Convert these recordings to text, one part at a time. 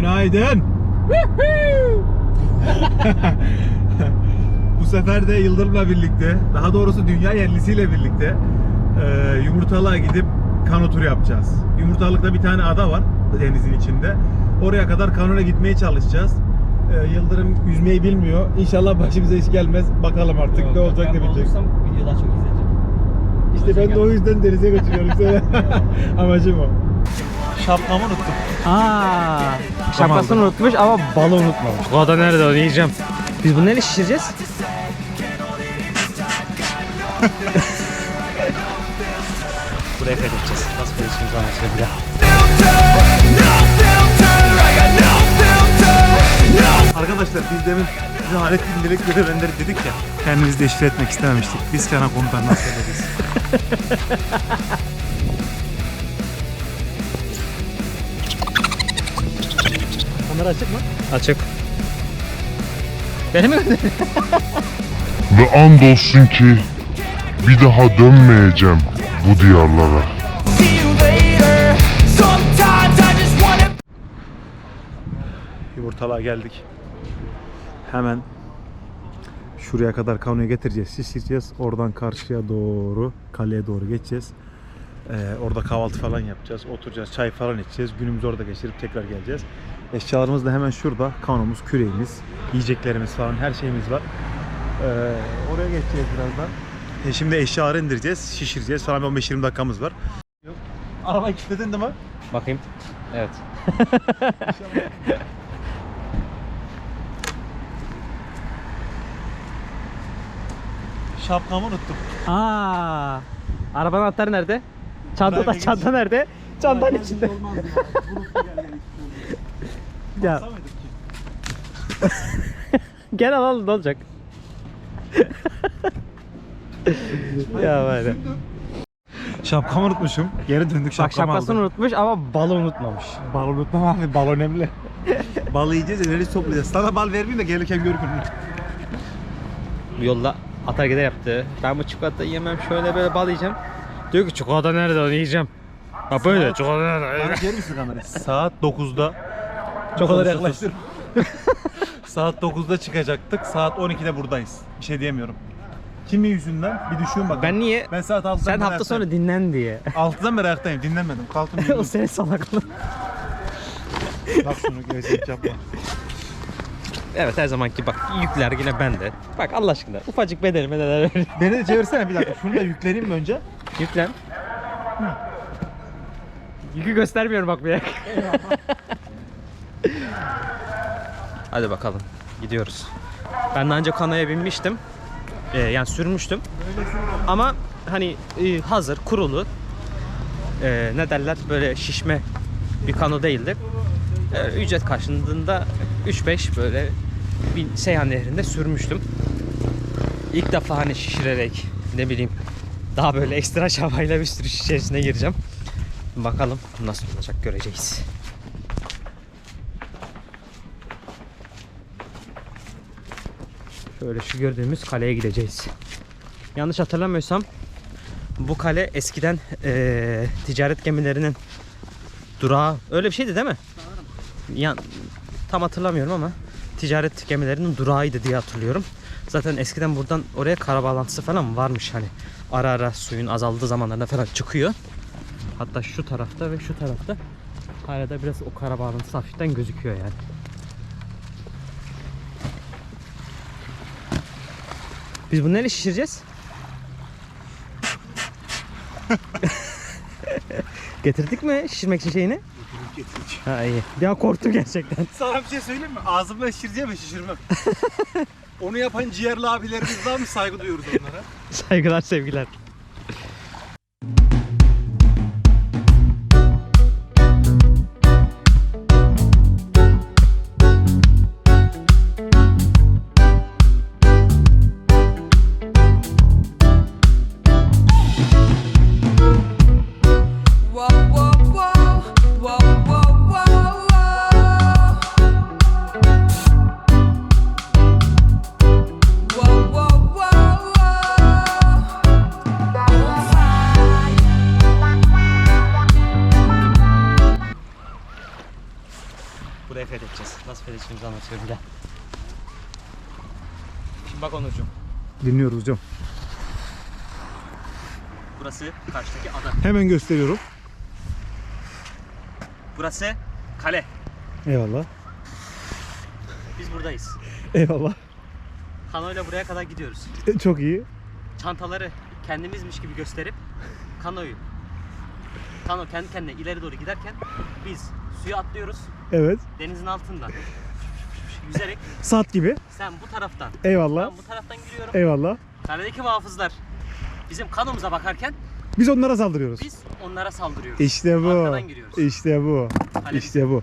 Günaydın. Bu sefer de Yıldırım'la birlikte, daha doğrusu dünya yerlisiyle birlikte e, Yumurtalığa gidip kano turu yapacağız. Yumurtalık'ta bir tane ada var denizin içinde. Oraya kadar kanoyla gitmeye çalışacağız. E, Yıldırım yüzmeyi bilmiyor. İnşallah başımıza iş gelmez. Bakalım artık ne olacak ne bitecek. videoda çok izleyeceğim. İşte ben de o yüzden denize götürüyorum seni. Amacım o. Şapkamı unuttum. Aa, şapkasını unutmuş ama balı unutmamış. Bu ada nerede onu yiyeceğim. Biz bunu neyle şişireceğiz? Buraya kaydedeceğiz. Nasıl kaydedeceğimizi anlatacağım bir daha. Arkadaşlar biz demin Ziyarettin Dilek görevlenleri dedik ya. Kendimizi deşifre etmek istememiştik. Biz kenar komutanına söyleriz. Kamera açık mı? Açık. Beni mi Ve andolsun ki bir daha dönmeyeceğim bu diyarlara. Yumurtalığa geldik. Hemen şuraya kadar kanoyu getireceğiz, şişireceğiz. Oradan karşıya doğru, kaleye doğru geçeceğiz. Ee, orada kahvaltı falan yapacağız, oturacağız, çay falan içeceğiz. Günümüzü orada geçirip tekrar geleceğiz. Eşyalarımız da hemen şurada. Kanomuz, küreğimiz, yiyeceklerimiz falan her şeyimiz var. Ee, oraya geçeceğiz birazdan. E şimdi eşyaları indireceğiz, şişireceğiz falan 15-20 dakikamız var. Arabayı kilitledin değil mi? Bakayım. Evet. Şapkamı unuttum. Aa, arabanın anahtarı nerede? Çantada, Buraya çanta nerede? Çantanın içinde. ya gel alalım ne olacak? ya böyle. Şapkamı unutmuşum. Geri döndük Bak şapkamı şapkasını aldım. unutmuş ama balı unutmamış. Bal unutmam abi. Bal önemli. bal yiyeceğiz, enerji toplayacağız. Sana bal vermeyeyim de gelirken gör gününü. Bu yolda atar gider yaptı. Ben bu çikolata yemem şöyle böyle bal yiyeceğim. Diyor ki çikolata nerede onu yiyeceğim. Bak böyle çikolata nerede? Bana gelir misin kamerayı? Saat 9'da Çok kadar yaklaştır. Saat 9'da çıkacaktık. Saat 12'de buradayız. Bir şey diyemiyorum. Kimin yüzünden? Bir düşün bak. Ben niye? Ben saat 6'dan Sen hafta sonra dinlen diye. 6'dan beri ayaktayım. Dinlenmedim. Kalktım o yürüdüm. senin salaklığın. Bak şunu gözlük yapma. Evet her zamanki bak yükler yine bende. Bak Allah aşkına ufacık bedenime neler veriyor. Beni de çevirsene bir dakika. Şunu da yükleneyim mi önce? Yüklen. Yükü göstermiyorum bak bir Hadi bakalım gidiyoruz. Ben daha önce kanaya binmiştim. Ee, yani sürmüştüm. Ama hani e, hazır kurulu e, ne derler böyle şişme bir kano değildi. E, ücret karşılığında 3-5 böyle bir Seyhan Nehri'nde sürmüştüm. İlk defa hani şişirerek ne bileyim daha böyle ekstra çabayla bir sürü iş içerisine gireceğim. Bakalım nasıl olacak göreceğiz. Şöyle şu gördüğümüz kaleye gideceğiz. Yanlış hatırlamıyorsam bu kale eskiden eee, ticaret gemilerinin durağı öyle bir şeydi değil mi? Ya, tam hatırlamıyorum ama ticaret gemilerinin durağıydı diye hatırlıyorum. Zaten eskiden buradan oraya kara bağlantısı falan varmış hani. Ara ara suyun azaldığı zamanlarda falan çıkıyor. Hatta şu tarafta ve şu tarafta hala da biraz o kara bağlantısı hafiften gözüküyor yani. Biz bunu neyle şişireceğiz? Getirdik mi şişirmek için şeyini? Ha iyi. Bir an korktum gerçekten. Sana bir şey söyleyeyim mi? Ağzımdan şişireceğim ve şişirmem. Onu yapan ciğerli abilerimiz var mı? Saygı duyuyoruz onlara. Saygılar sevgiler. Dinliyoruz hocam. Burası karşıdaki ada. Hemen gösteriyorum. Burası kale. Eyvallah. Biz buradayız. Eyvallah. Kanoyla buraya kadar gidiyoruz. E, Çok iyi. Çantaları kendimizmiş gibi gösterip kanoyu kano kendi kendine ileri doğru giderken biz suya atlıyoruz Evet. denizin altından yüzerek Sat gibi. sen bu taraftan Eyvallah. ben bu taraftan giriyorum Eyvallah. kaledeki muhafızlar bizim kanomuza bakarken Biz onlara saldırıyoruz. biz onlara saldırıyoruz. İşte bu. Arkadan giriyoruz. İşte bu. Kale İşte bu.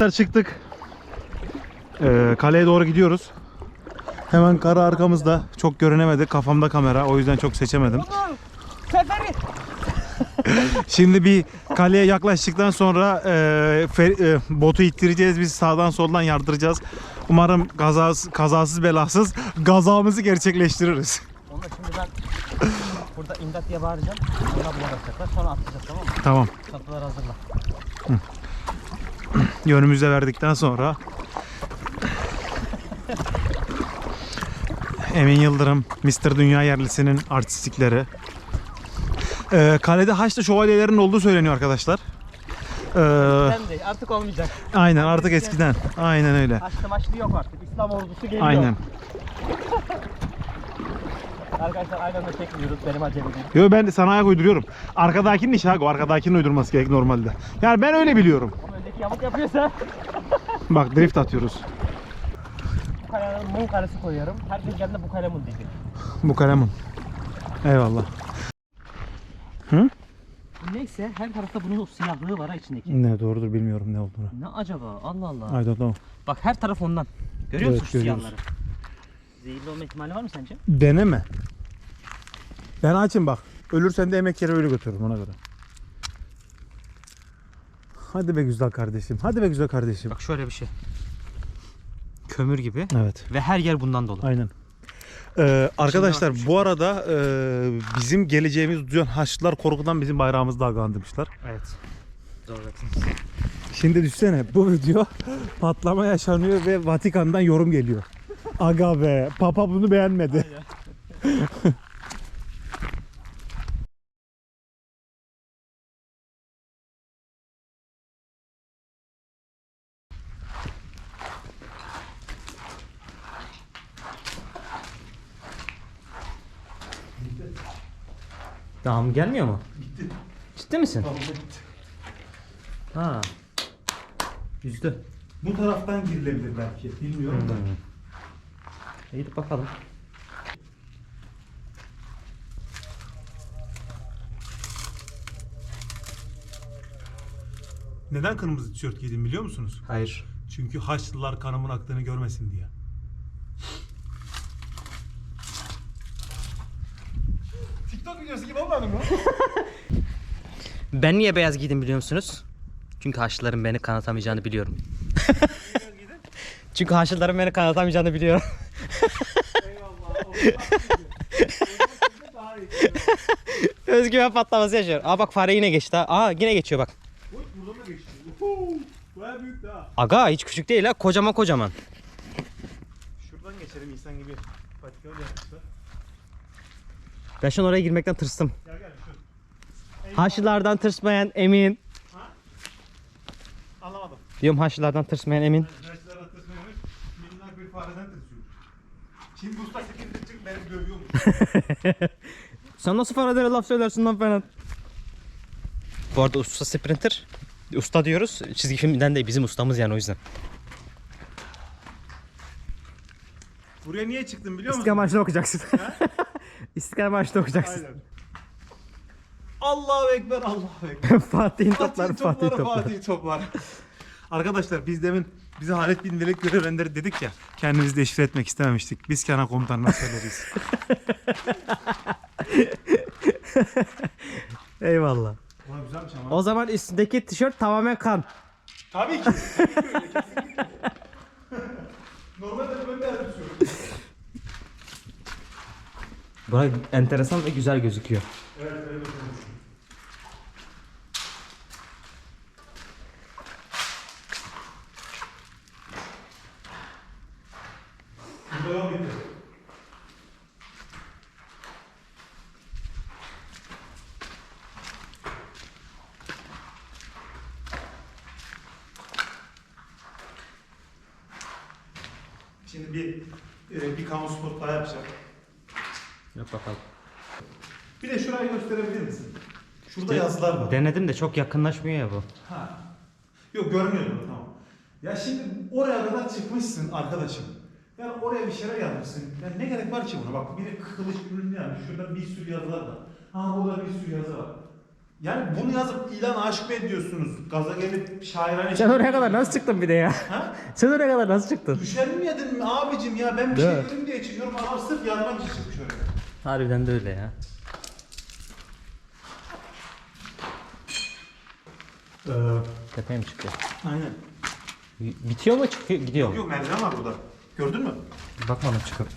Arkadaşlar çıktık. Ee, kaleye doğru gidiyoruz. Hemen kara arkamızda. Çok görünemedi. Kafamda kamera. O yüzden çok seçemedim. Şimdi bir kaleye yaklaştıktan sonra e, fe- e, botu ittireceğiz. Biz sağdan soldan yardıracağız. Umarım kazasız, kazasız belasız gazamızı gerçekleştiririz. Onu da şimdi ben burada imdat diye bağıracağım. Onlar buna bakacaklar. Sonra atlayacağız tamam mı? Tamam. Çantaları hazırla. Yönümüzde verdikten sonra Emin Yıldırım, Mr. Dünya yerlisinin artistikleri. Ee, kalede Haçlı şövalyelerin olduğu söyleniyor arkadaşlar. Ee, Ben de artık olmayacak. aynen artık eskiden. Aynen öyle. Haçlı maçlı yok artık. İslam ordusu geliyor. Aynen. Arkadaşlar aynı anda çekmiyoruz. Benim acemiliğim. Yo ben sana ayak uyduruyorum. Arkadakinin işi ha, o arkadakinin uydurması gerek normalde. Yani ben öyle biliyorum. Yamuk yapıyorsa Bak drift atıyoruz. bu kayanın mum karesi koyuyorum. Herkes geldiğinde bu kale mum diyecek. Bu kalemin. Eyvallah. Neyse her tarafta bunun o siyahlığı var ha içindeki. Ne doğrudur bilmiyorum ne olduğunu. Ne acaba? Allah Allah. I don't know. Bak her taraf ondan. Görüyor musun Evet, şu görüyoruz. siyahları? Zehirli olma ihtimali var mı sence? Deneme. Ben açım bak. Ölürsen de emek yere öyle götürürüm ona göre. Hadi be güzel kardeşim. Hadi be güzel kardeşim. Bak şöyle bir şey. Kömür gibi Evet. ve her yer bundan dolu. Aynen. Ee, arkadaşlar bu arada e, bizim geleceğimiz duyan Haçlılar korkudan bizim bayrağımızı dalgalandırmışlar. Evet. Doğru. Şimdi düşsene bu video patlama yaşanıyor ve Vatikan'dan yorum geliyor. Aga be Papa bunu beğenmedi. Devamı gelmiyor mu? Gitti. Ciddi misin? Ha. Yüzdü. Bu taraftan girilebilir belki. Bilmiyorum da. Gidip bakalım. Neden kırmızı tişört giydim biliyor musunuz? Hayır. Çünkü Haçlılar kanımın aktığını görmesin diye. Mı? Ben niye beyaz giydim biliyor musunuz? Çünkü Haçlıların beni kanatamayacağını biliyorum. Çünkü Haçlıların beni kanatamayacağını biliyorum. Özgüven patlaması yaşıyor. Aa bak fare yine geçti ha. Aa yine geçiyor bak. Burada da geçti. Baya büyük daha. Aga hiç küçük değil ha. Kocaman kocaman. Şuradan geçelim insan gibi. Patika öyle yapmışlar. Ben şu an oraya girmekten tırstım. Haçlılardan tırsmayan emin. Anlamadım. Diyorum Haçlılardan tırsmayan emin. Gençler atlasmaymış. Minnak bir fareden tırsıyor. Şimdi usta sekizde çık beni dövüyormuş. Sen nasıl Faraday'a laf söylersin lan Ferhat? Bu arada usta sprinter. Usta diyoruz. Çizgi filmden değil bizim ustamız yani o yüzden. Buraya niye çıktın biliyor musun? İstiklal Marşı'nı okuyacaksın. İstiklal Marşı'nı okuyacaksın. Aynen. Allahu Ekber, Allahu Ekber. Fatih'in topları, Fatih Fatih'in topları. Fatih topları. Arkadaşlar biz demin bize Halit bin Velid görevlendir dedik ya. Kendimizi deşifre etmek istememiştik. Biz kenar komutanına söyleriz. Eyvallah. Ulan güzelmiş ama. O zaman üstündeki tişört tamamen kan. Tabii ki. Tabii ki öyle. Kesinlikle. Normalde böyle yapıyorum. Burası enteresan ve güzel gözüküyor. Evet öyle yapıyorum. Burada yol bitti. Şimdi bir e, bir kamu spot daha yapacağım. Yok bakalım. Bir de şurayı gösterebilir misin? Şurada yazılar var. Denedim de çok yakınlaşmıyor ya bu. Ha. Yok görmüyorum tamam. Ya şimdi oraya kadar çıkmışsın arkadaşım. Yani oraya bir şeyler yazmışsın. Yani ne gerek var ki buna? Bak biri kılıç ürün yani. Şurada bir sürü yazılar var. Ha burada bir sürü yazı var. Yani bunu yazıp ilan aşk mı ediyorsunuz? Gaza gelip şairane... Sen oraya kadar nasıl çıktın bir de ya? Ha? Sen oraya kadar nasıl çıktın? Düşer mi yedin mi abicim ya? Ben bir Değil şey mi? göreyim diye çıkıyorum. Adam sırf yazmak için çıkmış oraya. Harbiden de öyle ya. Ee, Tepeye mi çıkıyor? aynen. Bitiyor mu çıkıyor gidiyor mu? Yok merdiven var burada. Gördün mü? Bakmadım çıkıp.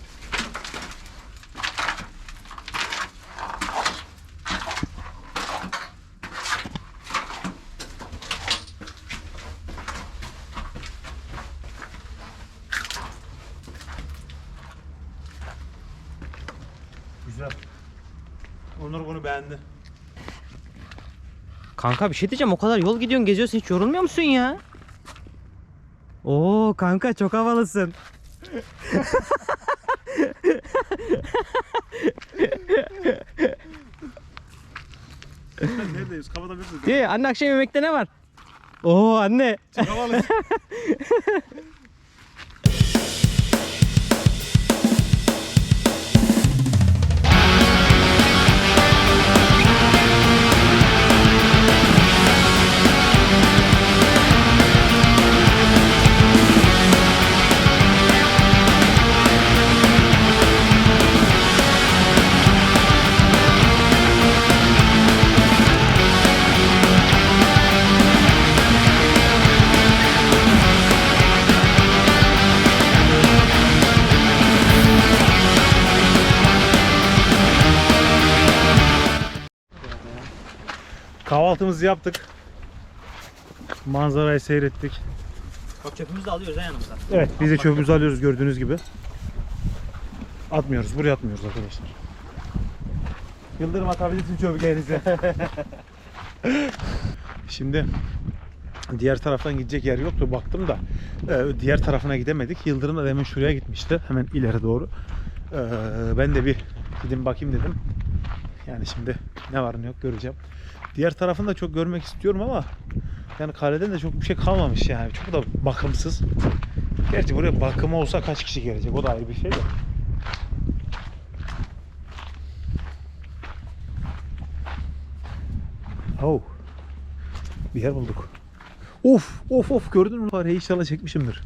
Güzel. Onur bunu beğendi. Kanka bir şey diyeceğim o kadar yol gidiyorsun geziyorsun hiç yorulmuyor musun ya? Oo kanka çok havalısın. Neredeyiz? Kapatabiliriz. Diyor ya, anne akşam yemekte ne var? Oo anne. Havalı. Kahvaltımızı yaptık. Manzarayı seyrettik. Bak çöpümüzü de alıyoruz ha yanımıza. Evet biz de çöpümüzü alıyoruz gördüğünüz gibi. Atmıyoruz. Buraya atmıyoruz arkadaşlar. Yıldırım atabilirsin çöplerinize. Şimdi diğer taraftan gidecek yer yoktu baktım da e, diğer tarafına gidemedik. Yıldırım da demin şuraya gitmişti. Hemen ileri doğru. E, ben de bir gidin bakayım dedim. Yani şimdi ne var ne yok göreceğim. Diğer tarafını da çok görmek istiyorum ama yani kaleden de çok bir şey kalmamış yani. Çok da bakımsız. Gerçi buraya bakımı olsa kaç kişi gelecek o da ayrı bir şey de. Oh. Bir yer bulduk. Of of of gördün mü fareyi inşallah çekmişimdir.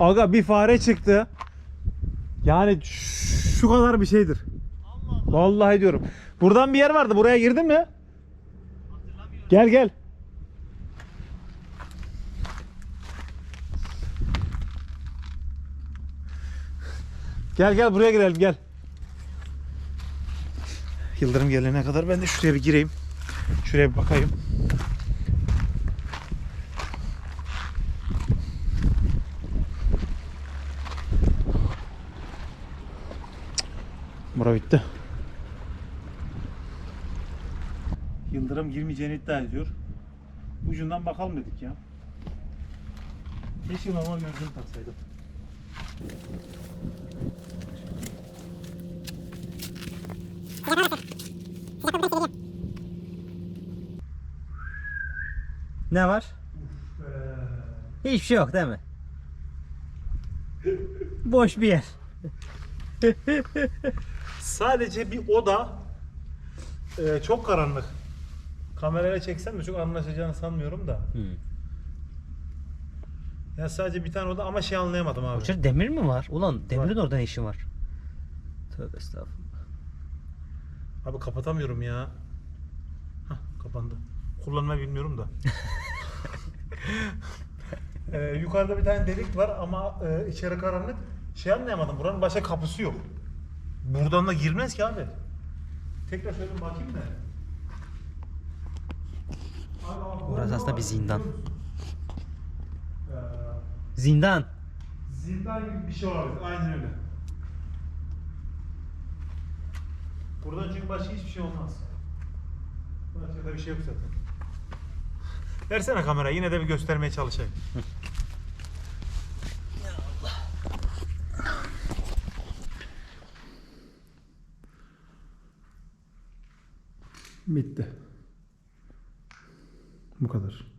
Aga bir fare çıktı. Yani şu kadar bir şeydir. Vallahi diyorum. Buradan bir yer vardı. Buraya girdin mi? Gel gel. Gel gel buraya girelim gel. Yıldırım gelene kadar ben de şuraya bir gireyim. Şuraya bir bakayım. Bura bitti. Yıldırım girmeyeceğini iddia ediyor. Ucundan bakalım dedik ya. Keşke normal gözlüğümü taksaydım. Ne var? Hiçbir şey yok değil mi? Boş bir yer. Sadece bir oda e, çok karanlık. Kamerayla çeksem de çok anlaşacağını sanmıyorum da. Ya sadece bir tane oda ama şey anlayamadım abi. İçeride demir mi var? Ulan demirin orada ne işi var? Tövbe estağfurullah. Abi kapatamıyorum ya. Hah kapandı. Kullanmayı bilmiyorum da. Ee, yukarıda bir tane delik var ama e, içeri karanlık. Şey anlayamadım. Buranın başka kapısı yok. Buradan da girmez ki abi. Tekrar şöyle bir bakayım da. Abi, abi, Burası burada aslında bir zindan. Ee, Zindan. zindan gibi bir şey olabilir. Aynen öyle. Buradan çünkü başka hiçbir şey olmaz. Başka da bir şey yok zaten. Versene kamera yine de bir göstermeye çalışayım. Bitti. Bu kadar.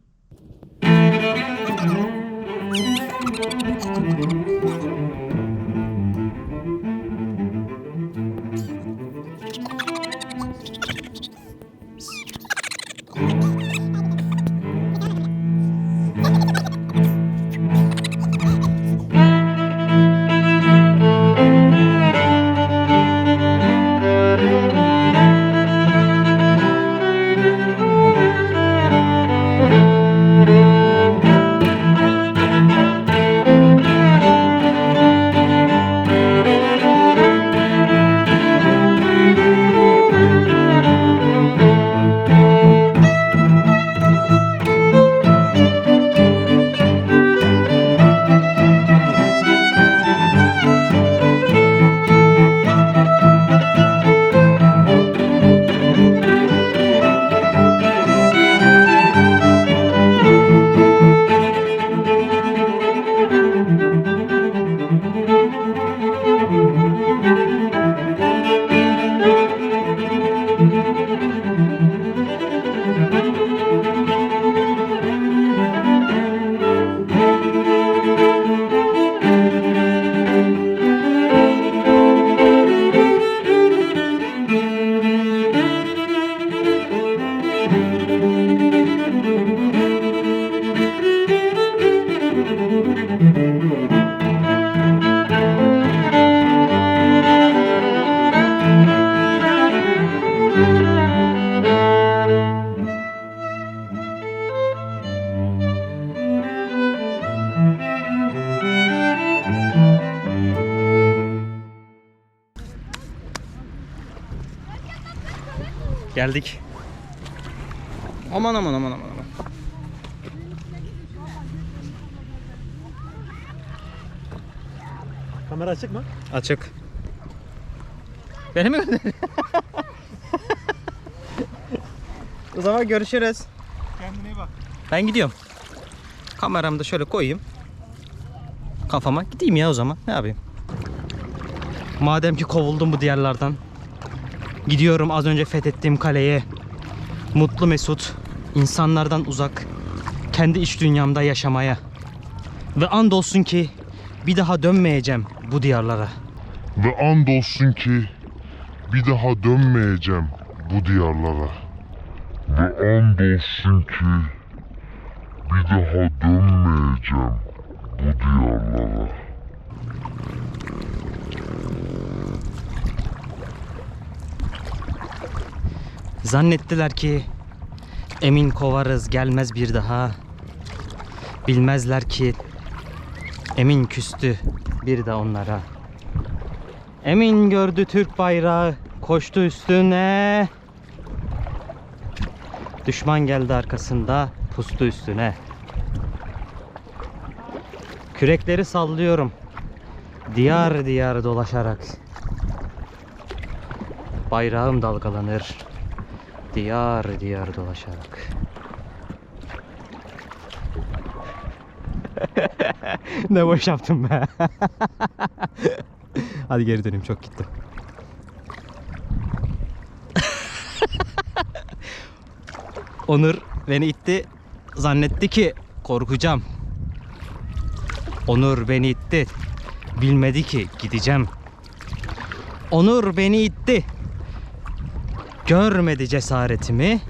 Kamera açık mı? Açık. Beni mi gönderiyor? o zaman görüşürüz. Kendine iyi bak. Ben gidiyorum. Kameramı da şöyle koyayım. Kafama. Gideyim ya o zaman. Ne yapayım? Madem ki kovuldum bu diyarlardan. Gidiyorum az önce fethettiğim kaleye. Mutlu mesut. insanlardan uzak. Kendi iç dünyamda yaşamaya. Ve andolsun ki bir daha dönmeyeceğim bu diyarlara. Ve andolsun ki bir daha dönmeyeceğim bu diyarlara. Ve andolsun ki bir daha dönmeyeceğim bu diyarlara. Zannettiler ki emin kovarız gelmez bir daha. Bilmezler ki emin küstü bir de onlara. Emin gördü Türk bayrağı koştu üstüne. Düşman geldi arkasında pustu üstüne. Kürekleri sallıyorum. Diyar diyar dolaşarak. Bayrağım dalgalanır diyar diyar dolaşarak. ne boş yaptım be. Hadi geri döneyim çok gitti. Onur beni itti. Zannetti ki korkacağım. Onur beni itti. Bilmedi ki gideceğim. Onur beni itti. Görmedi cesaretimi.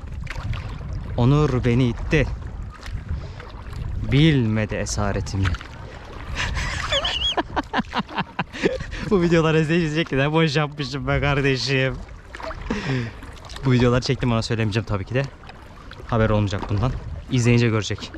Onur beni itti. Bilmedi esaretimi. Bu videolar izleyecek ne boş yapmışım be kardeşim. Bu videoları çektim ona söylemeyeceğim tabii ki de. Haber olmayacak bundan. İzleyince görecek.